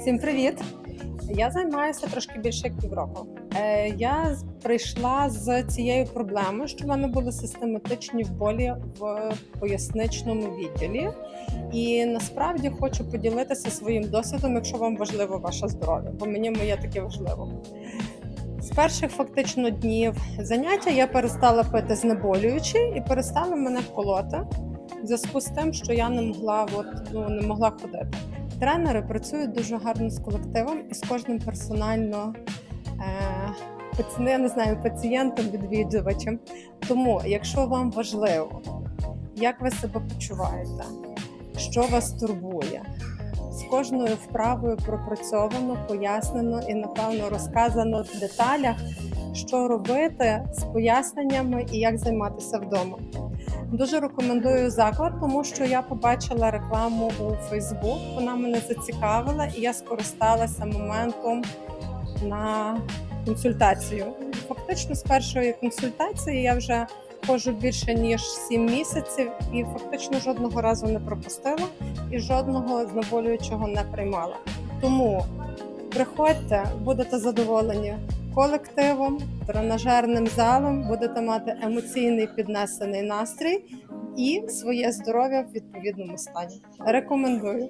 Всім привіт! Я займаюся трошки більше як півроку. Е, я прийшла з цією проблемою, що в мене були систематичні болі в поясничному відділі. І насправді хочу поділитися своїм досвідом, якщо вам важливо ваше здоров'я, бо мені моє таке важливо. З перших фактично днів заняття я перестала пити знеболюючі і перестали мене колоти в зв'язку з тим, що я не могла, от, ну, не могла ходити. Тренери працюють дуже гарно з колективом і з кожним персонально е, я не знаю, пацієнтом, відвідувачем. Тому, якщо вам важливо, як ви себе почуваєте, що вас турбує, з кожною вправою пропрацьовано, пояснено і, напевно, розказано в деталях, що робити з поясненнями і як займатися вдома. Дуже рекомендую заклад, тому що я побачила рекламу у Фейсбук. Вона мене зацікавила, і я скористалася моментом на консультацію. Фактично, з першої консультації я вже ходжу більше ніж 7 місяців, і фактично жодного разу не пропустила і жодного знеболюючого не приймала. Тому приходьте, будете задоволені колективом, тренажерним залом, будете мати емоційний піднесений настрій і своє здоров'я в відповідному стані. Рекомендую.